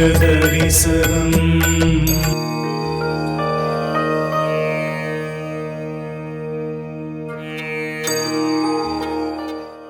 தரிசனம்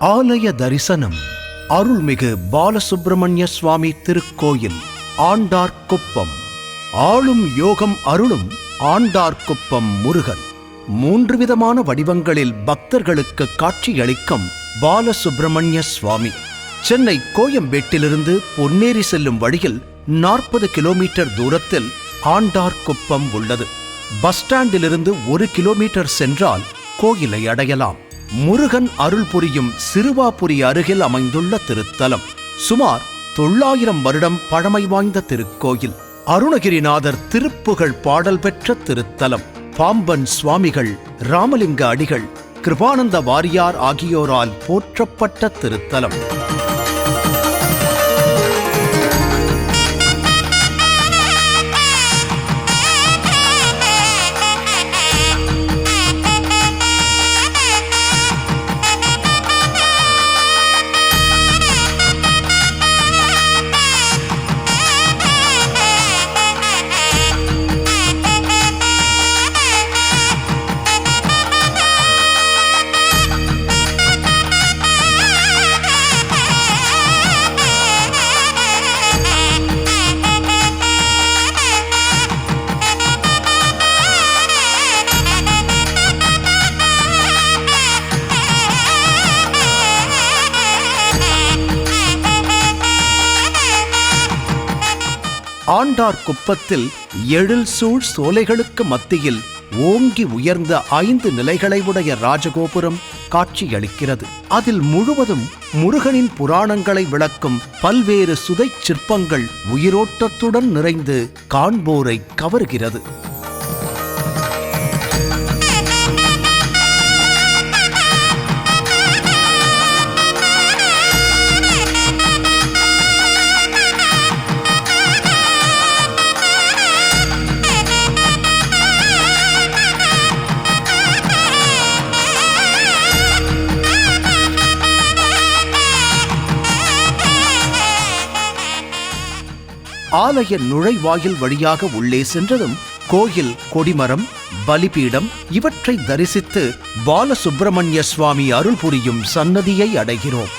ஆலய தரிசனம். அருள்மிகு பாலசுப்பிரமணிய சுவாமி திருக்கோயில் ஆண்டார்குப்பம். ஆளும் யோகம் அருளும் ஆண்டார்குப்பம் முருகன். மூன்று விதமான வடிவங்களில் பக்தர்களுக்கு காட்சியளிக்கும் பாலசுப்பிரமணிய சுவாமி. சென்னை கோயம்பேட்டிலிருந்து பொன்னேரி செல்லும் வழியில் நாற்பது கிலோமீட்டர் தூரத்தில் ஆண்டார்குப்பம் உள்ளது. பஸ் ஸ்டாண்டிலிருந்து ஒரு கிலோமீட்டர் சென்றால் கோயிலை அடையலாம். முருகன் அருள் புரியும் சிறுவாபுரி அருகில் அமைந்துள்ள திருத்தலம். சுமார் தொள்ளாயிரம் வருடம் பழமை வாய்ந்த திருக்கோயில். அருணகிரிநாதர் திருப்புகழ் பாடல் பெற்ற திருத்தலம். பாம்பன் சுவாமிகள் ராமலிங்க அடிகள் கிருபானந்த வாரியார் ஆகியோரால் போற்றப்பட்ட திருத்தலம். ஆண்டார் குப்பத்தில் எழில் சூழ் சோலைகளுக்கு மத்தியில் ஓங்கி உயர்ந்த ஐந்து நிலைகளை உடைய ராஜகோபுரம் காட்சியளிக்கிறது. அதில் முழுவதும் முருகனின் புராணங்களை விளக்கும் பல்வேறு சுதைச் சிற்பங்கள் உயிரோட்டத்துடன் நிறைந்து காண்போரை கவர்கிறது. ஆலய நுழைவாயில் வழியாக உள்ளே சென்றதும் கோயில் கொடிமரம் பலிபீடம் இவற்றை தரிசித்து பாலசுப்பிரமணிய சுவாமி அருள் புரியும் சன்னதியை அடைகிறோம்.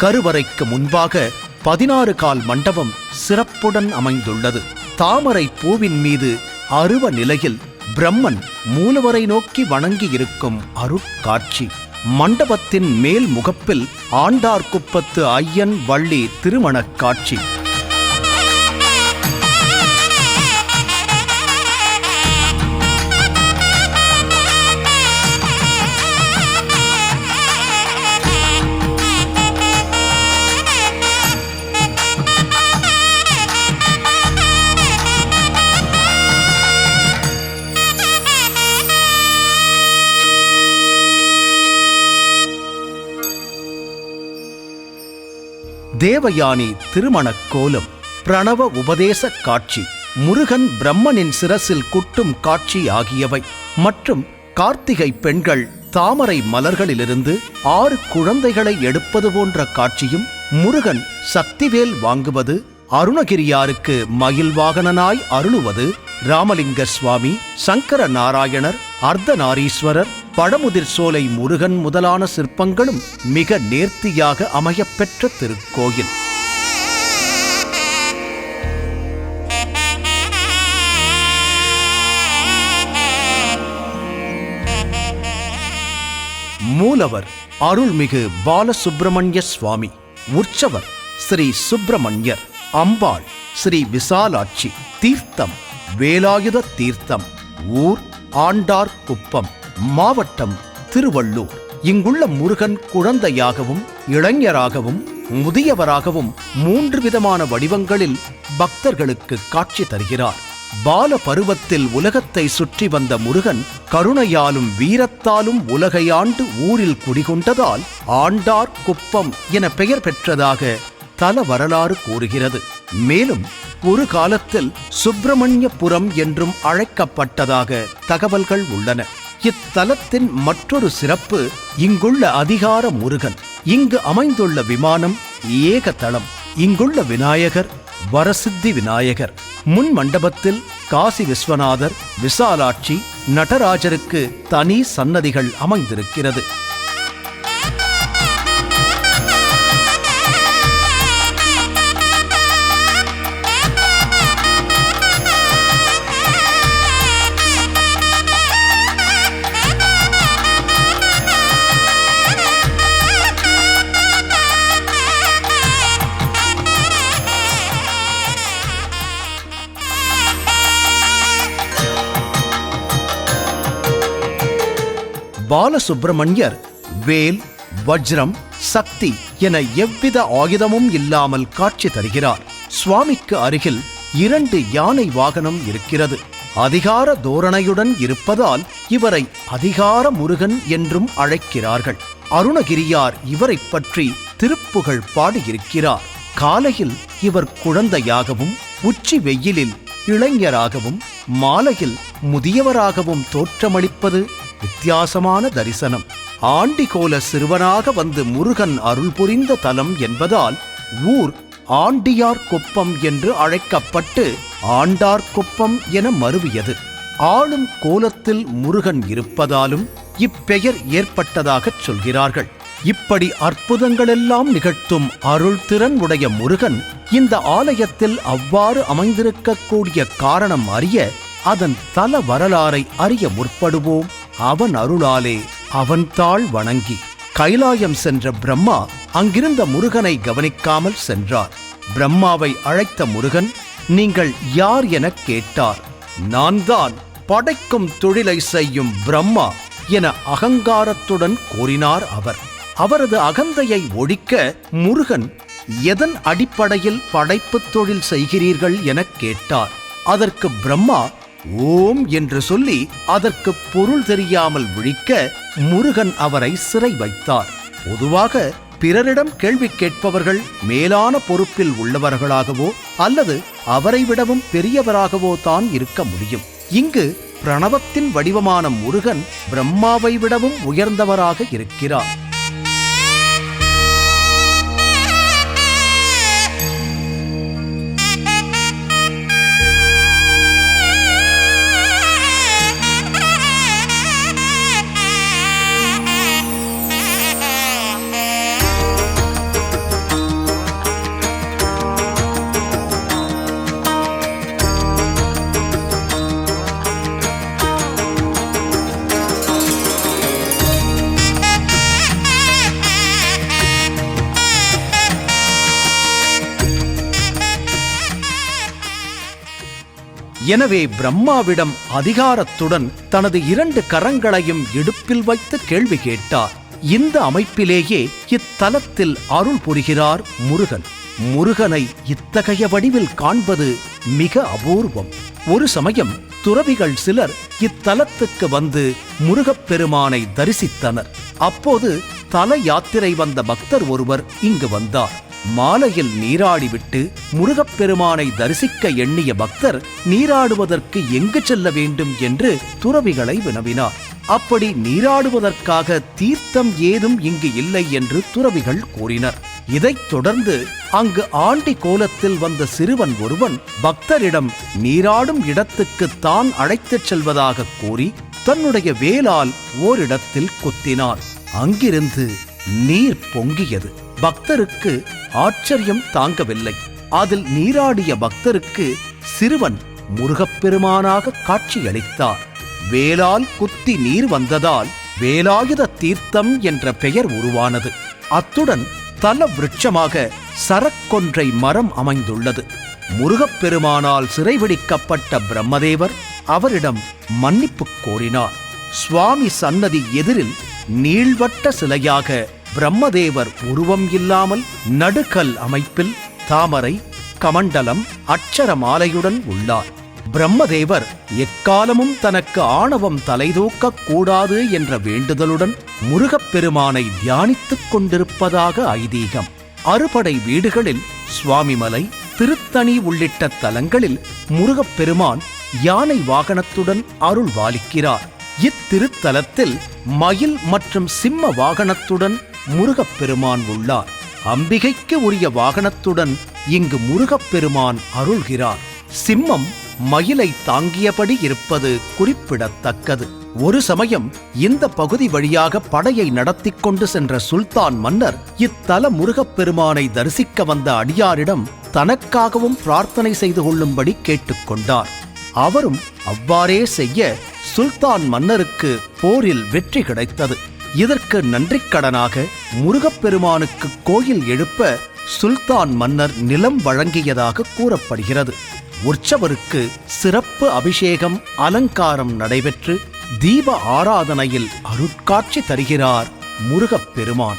கருவறைக்கு முன்பாக பதினாறு கால் மண்டபம் சிறப்புடன் அமைந்துள்ளது. தாமரை பூவின் மீது அருவ நிலையில் பிரம்மன் மூலவரை நோக்கி வணங்கி இருக்கும் அருட்காட்சி. மண்டபத்தின் மேல் முகப்பில் ஆண்டார்குப்பத்து ஐயன் வள்ளி திருமணக் காட்சி தேவயானி திருமணக் கோலம் பிரணவ உபதேச காட்சி முருகன் பிரம்மனின் சிரசில் குட்டும் காட்சி ஆகியவை. மற்றும் கார்த்திகை பெண்கள் தாமரை மலர்களிலிருந்து ஆறு குழந்தைகளை எடுப்பது போன்ற காட்சியும் முருகன் சக்திவேல் வாங்குவது அருணகிரியாருக்கு மயில் வாகனனாய் அருளுவது ராமலிங்க சுவாமி சங்கர நாராயணர் அர்த்தநாரீஸ்வரர் பழமுதிர் சோலை முருகன் முதலான சிற்பங்களும் மிக நேர்த்தியாக அமையப்பெற்ற திருக்கோயில். மூலவர் அருள்மிகு பாலசுப்பிரமணிய சுவாமி உற்சவர் ஸ்ரீ சுப்பிரமணியர் அம்பாள் ஸ்ரீ விசாலாட்சி தீர்த்தம் வேலாயுத தீர்த்தம் ஊர் ஆண்டார் குப்பம் மாவட்டம் திருவள்ளூர். இங்குள்ள முருகன் குழந்தையாகவும் இளைஞராகவும் முதியவராகவும் மூன்று விதமான வடிவங்களில் பக்தர்களுக்கு காட்சி தருகிறார். பால பருவத்தில் உலகத்தை சுற்றி வந்த முருகன் கருணையாலும் வீரத்தாலும் உலகையாண்டு ஊரில் குடிகொண்டதால் ஆண்டார் குப்பம் என பெயர் பெற்றதாக தல வரலாறு கூறுகிறது. மேலும் ஒரு காலத்தில் சுப்பிரமணியபுரம் என்றும் அழைக்கப்பட்டதாக தகவல்கள் உள்ளன. இத்தலத்தின் மற்றொரு சிறப்பு இங்குள்ள அதிகார முருகன். இங்கு அமைந்துள்ள விமானம் ஏகதளம் இங்குள்ள விநாயகர் வரசித்தி விநாயகர். முன் மண்டபத்தில் காசி விஸ்வநாதர் விசாலாட்சி நடராஜருக்கு தனி சன்னதிகள் அமைந்திருக்கிறது. பாலசுப்பிரமணியர் வேல் வஜ்ரம் சக்தி என எவ்வித ஆயுதமும் இல்லாமல் காட்சி தருகிறார். சுவாமிக்கு அருகில் இரண்டு யானை வாகனம் இருக்கிறது. அதிகார தோரணையுடன் இருப்பதால் இவரை அதிகார முருகன் என்றும் அழைக்கிறார்கள். அருணகிரியார் இவரைப் பற்றி திருப்புகழ் பாடியிருக்கிறார். காலையில் இவர் குழந்தையாகவும் உச்சி வெயிலில் இளைஞராகவும் மாலையில் முதியவராகவும் தோற்றமளிப்பது வித்தியாசமான தரிசனம். ஆண்டிகோல சிறுவனாக வந்து முருகன் அருள் புரிந்த தலம் என்பதால் ஊர் ஆண்டியார் குப்பம் என்று அழைக்கப்பட்டு ஆண்டார் குப்பம் என மருவியது. ஆளும் கோலத்தில் முருகன் இருப்பதாலும் இப்பெயர் ஏற்பட்டதாகச் சொல்கிறார்கள். இப்படி அற்புதங்களெல்லாம் நிகழ்த்தும் அருள் திறன் உடைய முருகன் இந்த ஆலயத்தில் அவ்வாறு அமைந்திருக்கக்கூடிய காரணம் அறிய அதன் தல வரலாறை அறிய முற்படுவோம். அவன் அருளாலே அவன் தாள் வணங்கி கைலாயம் சென்ற பிரம்மா அங்கிருந்த முருகனை கவனிக்காமல் சென்றார். பிரம்மாவை அழைத்த முருகன் நீங்கள் யார் எனக் கேட்டார். நான் தான் படைக்கும் தொழிலை செய்யும் பிரம்மா என அகங்காரத்துடன் கூறினார் அவர். அவரது அகந்தையை ஒழிக்க முருகன் எதன் அடிப்படையில் படைப்புத் தொழில் செய்கிறீர்கள் எனக் கேட்டார். அதற்கு பிரம்மா ஓம் என்று சொல்லி அதற்கு பொருள் தெரியாமல் விழிக்க முருகன் அவரை சிறை வைத்தார். பொதுவாக பிறரிடம் கேள்வி கேட்பவர்கள் மேலான பொறுப்பில் உள்ளவர்களாகவோ அல்லது அவரை விடவும் பெரியவராகவோ தான் இருக்க முடியும். இங்கு பிரணவத்தின் வடிவமான முருகன் பிரம்மாவை விடவும் உயர்ந்தவராக இருக்கிறார். எனவே பிரம்மாவிடம் அதிகாரத்துடன் தனது இரண்டு கரங்களையும் இடுப்பில் வைத்து கேள்வி கேட்டார். இந்த அமைப்பிலேயே இத்தலத்தில் அருள் புரிகிறார் முருகன். முருகனை இத்தகைய வடிவில் காண்பது மிக அபூர்வம். ஒரு சமயம் துறவிகள் சிலர் இத்தலத்துக்கு வந்து முருகப்பெருமானை தரிசித்தனர். அப்போது தல யாத்திரை வந்த பக்தர் ஒருவர் இங்கு வந்தார். மாலையில் நீராடிவிட்டு முருகப்பெருமானை தரிசிக்க எண்ணிய பக்தர் நீராடுவதற்கு எங்கு செல்ல வேண்டும் என்று துறவிகளை வினவினார். அப்படி நீராடுவதற்காக தீர்த்தம் ஏதும் இங்கு இல்லை என்று துறவிகள் கூறினர். இதைத் தொடர்ந்து அங்கு ஆண்டி கோலத்தில் வந்த சிறுவன் ஒருவன் பக்தரிடம் நீராடும் இடத்துக்கு தான் அழைத்துச் செல்வதாக கூறி தன்னுடைய வேலால் ஓரிடத்தில் குத்தினார். அங்கிருந்து நீர் பொங்கியது. பக்தருக்கு ஆச்சரியம் தாங்கவில்லை. அதில் நீராடிய பக்தருக்கு சிறுவன் முருகப்பெருமானாக காட்சியளித்தார். வேலால் குத்தி நீர் வந்ததால் வேலாயுத தீர்த்தம் என்ற பெயர் உருவானது. அத்துடன் தல விருட்சமாக சரக்கொன்றை மரம் அமைந்துள்ளது. முருகப்பெருமானால் சிறைபிடிக்கப்பட்ட பிரம்மதேவர் அவரிடம் மன்னிப்பு கோரினார். சுவாமி சன்னதி எதிரில் நீள்வட்ட சிலையாக பிரம்மதேவர் உருவம் இல்லாமல் நடுக்கல் அமைப்பில் தாமரை கமண்டலம் அட்சர மாலையுடன் உள்ளார். பிரம்மதேவர் எக்காலமும் தனக்கு ஆணவம் தலைதூக்க கூடாது என்ற வேண்டுதலுடன் முருகப்பெருமானை தியானித்துக் கொண்டிருப்பதாக ஐதீகம். அறுபடை வீடுகளில் சுவாமிமலை திருத்தணி உள்ளிட்ட தலங்களில் முருகப்பெருமான் யானை வாகனத்துடன் அருள் வாலிக்கிறார் இத்திருத்தலத்தில் மயில் மற்றும் சிம்ம வாகனத்துடன் முருகப்பெருமான் உள்ளார். அம்பிகைக்கு உரிய வாகனத்துடன் இங்கு முருகப்பெருமான் அருள்கிறார். சிம்மம் மயிலை தாங்கியபடி இருப்பது குறிப்பிடத்தக்கது. ஒரு சமயம் இந்த பகுதி வழியாக படையை நடத்திக் கொண்டு சென்ற சுல்தான் மன்னர் இத்தல முருகப்பெருமானை தரிசிக்க வந்த அடியாரிடம் தனக்காகவும் பிரார்த்தனை செய்து கொள்ளும்படி கேட்டுக்கொண்டார் அவரும் அவ்வாறே செய்ய சுல்தான் மன்னருக்கு போரில் வெற்றி கிடைத்தது. இதற்கு நன்றிக்கடனாக முருகப்பெருமானுக்கு கோயில் எழுப்ப சுல்தான் மன்னர் நிலம் வழங்கியதாக கூறப்படுகிறது. உற்சவருக்கு சிறப்பு அபிஷேகம் அலங்காரம் நடைபெற்று தீப ஆராதனையில் அருட்காட்சி தருகிறார் முருகப்பெருமான்.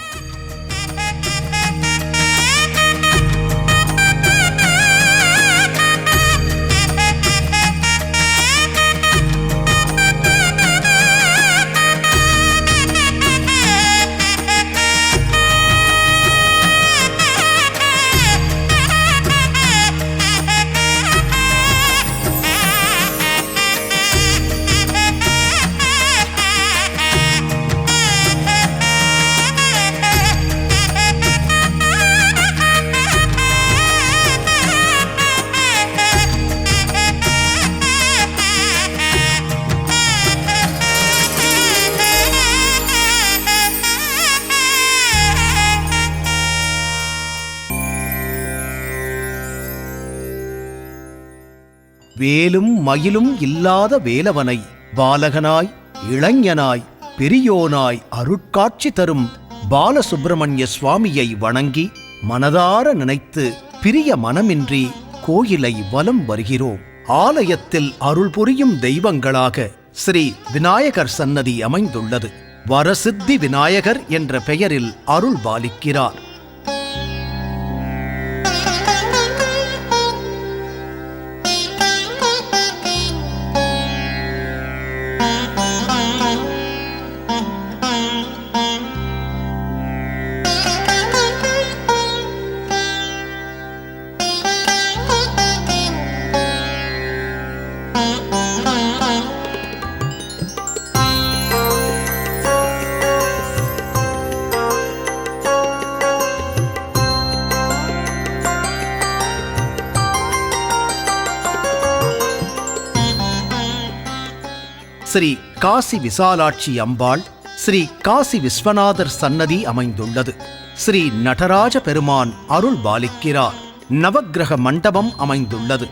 வேலும் மயிலும் இல்லாத வேலவனை பாலகனாய் இளைஞனாய் பெரியோனாய் அருட்காட்சி தரும் பாலசுப்பிரமணிய சுவாமியை வணங்கி மனதார நினைத்து பிரிய மனமின்றி கோயிலை வலம் வருகிறோம். ஆலயத்தில் அருள் புரியும் தெய்வங்களாக ஸ்ரீ விநாயகர் சன்னதி அமைந்துள்ளது. வரசித்தி விநாயகர் என்ற பெயரில் அருள் பாலிக்கிறார். ஸ்ரீ காசி விசாலாட்சி அம்பாள் ஸ்ரீ காசி விஸ்வநாதர் சன்னதி அமைந்துள்ளது. ஸ்ரீ நடராஜ பெருமான் அருள் பாலிக்கிறார் நவக்கிரக மண்டபம் அமைந்துள்ளது.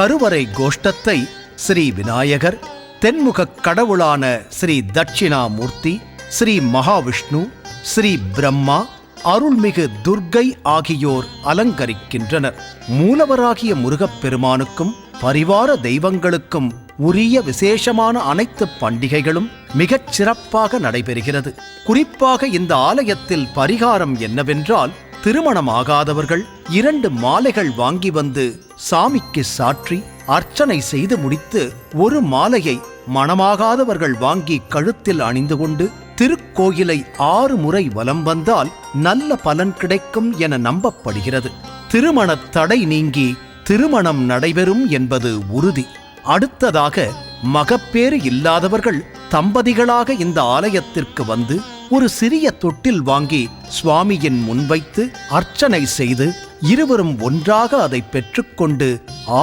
கருவறை கோஷ்டத்தை ஸ்ரீ விநாயகர் தென்முகக் கடவுளான ஸ்ரீ தட்சிணாமூர்த்தி ஸ்ரீ மகாவிஷ்ணு ஸ்ரீ பிரம்மா அருள்மிகு துர்க்கை ஆகியோர் அலங்கரிக்கின்றனர். மூலவராகிய முருகப்பெருமானுக்கும் பரிவார தெய்வங்களுக்கும் உரிய விசேஷமான அனைத்து பண்டிகைகளும் மிகச் சிறப்பாக நடைபெறுகிறது. குறிப்பாக இந்த ஆலயத்தில் பரிகாரம் என்னவென்றால் திருமணமாகாதவர்கள் இரண்டு மாலைகள் வாங்கி வந்து சாமிக்கு சாற்றி அர்ச்சனை செய்து முடித்து ஒரு மாலையை மணமாகாதவர்கள் வாங்கி கழுத்தில் அணிந்து கொண்டு திருக்கோயிலை ஆறு முறை வலம் வந்தால் நல்ல பலன் கிடைக்கும் என நம்பப்படுகிறது. திருமணத் தடை நீங்கி திருமணம் நடைபெறும் என்பது உறுதி. அடுத்ததாக மகப்பேறு இல்லாதவர்கள் தம்பதிகளாக இந்த ஆலயத்திற்கு வந்து ஒரு சிறிய தொட்டில் வாங்கி சுவாமியின் முன்வைத்து அர்ச்சனை செய்து இருவரும் ஒன்றாக அதை பெற்றுக்கொண்டு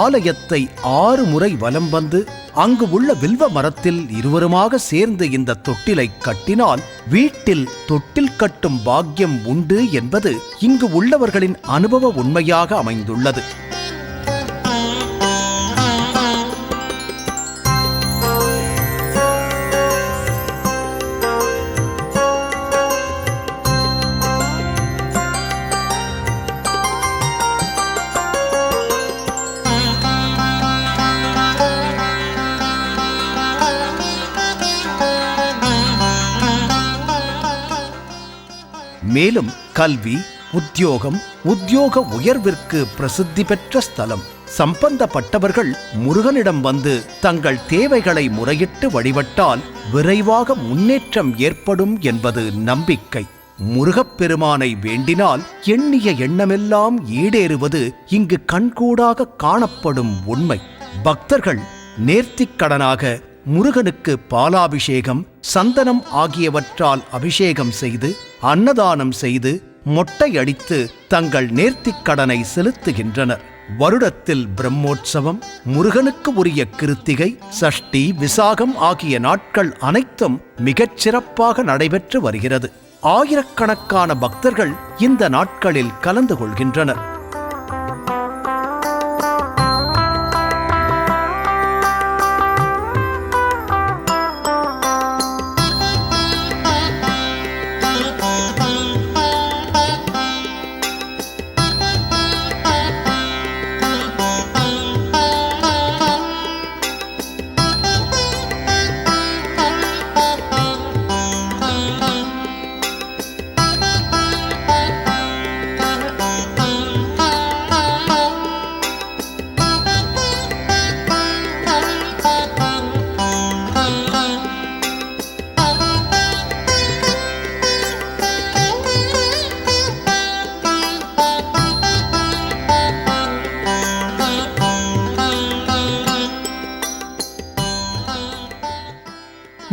ஆலயத்தை ஆறு முறை வலம் வந்து அங்கு உள்ள வில்வ மரத்தில் இருவருமாக சேர்ந்து இந்த தொட்டிலை கட்டினால் வீட்டில் தொட்டில் கட்டும் பாக்கியம் உண்டு என்பது இங்கு உள்ளவர்களின் அனுபவ உண்மையாக அமைந்துள்ளது. மேலும் கல்வி உத்தியோகம் உத்தியோக உயர்விற்கு பிரசித்தி பெற்ற ஸ்தலம். சம்பந்தப்பட்டவர்கள் முருகனிடம் வந்து தங்கள் தேவைகளை முறையிட்டு வழிபட்டால் விரைவாக முன்னேற்றம் ஏற்படும் என்பது நம்பிக்கை. முருகப்பெருமானை வேண்டினால் எண்ணிய எண்ணமெல்லாம் ஈடேறுவது இங்கு கண்கூடாக காணப்படும் உண்மை. பக்தர்கள் நேர்த்திக்கடனாக முருகனுக்கு பாலாபிஷேகம் சந்தனம் ஆகியவற்றால் அபிஷேகம் செய்து அன்னதானம் செய்து மொட்டையடித்து தங்கள் நேர்த்திக் கடனை செலுத்துகின்றனர். வருடத்தில் பிரம்மோற்சவம் முருகனுக்கு உரிய கிருத்திகை சஷ்டி விசாகம் ஆகிய நாட்கள் அனைத்தும் மிகச் சிறப்பாக நடைபெற்று வருகிறது. ஆயிரக்கணக்கான பக்தர்கள் இந்த நாட்களில் கலந்து கொள்கின்றனர்.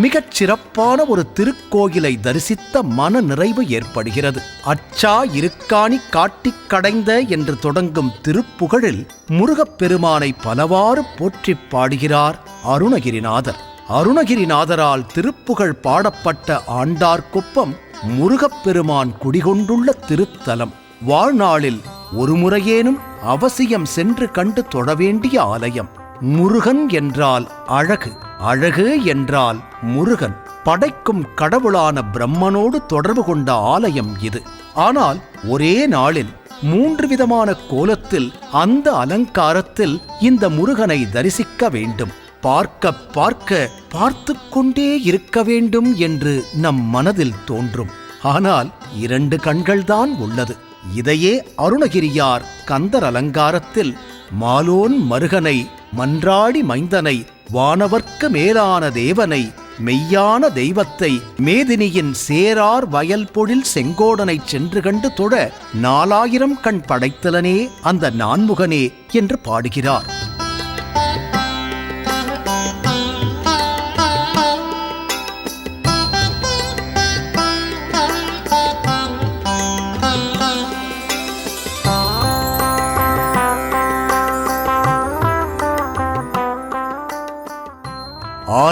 மிகச் சிறப்பான ஒரு திருக்கோயிலை தரிசித்த மன நிறைவு ஏற்படுகிறது. அச்சா இருக்காணி காட்டிக் கடைந்த என்று தொடங்கும் திருப்புகழில் முருகப்பெருமானை பலவாறு போற்றிப் பாடுகிறார் அருணகிரிநாதர். அருணகிரிநாதரால் திருப்புகழ் பாடப்பட்ட ஆண்டார்குப்பம் முருகப்பெருமான் குடிகொண்டுள்ள திருத்தலம். வாழ்நாளில் ஒருமுறையேனும் அவசியம் சென்று கண்டு தொழ வேண்டிய ஆலயம். முருகன் என்றால் அழகு அழகு என்றால் முருகன். படைக்கும் கடவுளான பிரம்மனோடு தொடர்பு கொண்ட ஆலயம் இது. ஆனால் ஒரே நாளில் மூன்று விதமான கோலத்தில் அந்த அலங்காரத்தில் இந்த முருகனை தரிசிக்க வேண்டும். பார்க்க பார்க்க பார்த்து கொண்டே இருக்க வேண்டும் என்று நம் மனதில் தோன்றும். ஆனால் இரண்டு கண்கள்தான் உள்ளது. இதையே அருணகிரியார் கந்தர் அலங்காரத்தில் மாலோன் மருகனை மன்றாடி மைந்தனை வானவர்க்க மேலான தேவனை மெய்யான தெய்வத்தை மேதினியின் சேரார் வயல் பொழில் செங்கோடனைச் சென்று கண்டு தொழ நாலாயிரம் கண் படைத்தலனே அந்த நான்முகனே என்று பாடுகிறார்.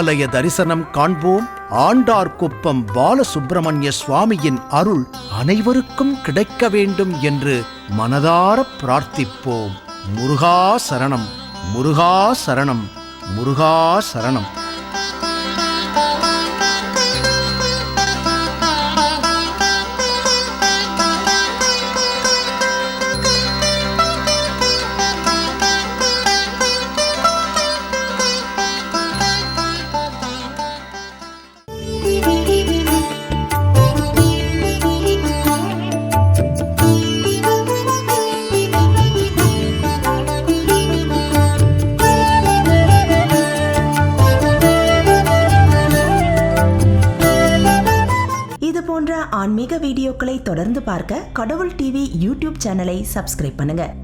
ஆலய தரிசனம் காண்போம். ஆண்டார்குப்பம் பாலசுப்பிரமணிய சுவாமியின் அருள் அனைவருக்கும் கிடைக்க வேண்டும் என்று மனதார பிரார்த்திப்போம். முருகா சரணம் முருகா சரணம் முருகா சரணம். பார்க்க கடவுள் டிவி யூடியூப் சேனலை சப்ஸ்கிரைப் பண்ணுங்க.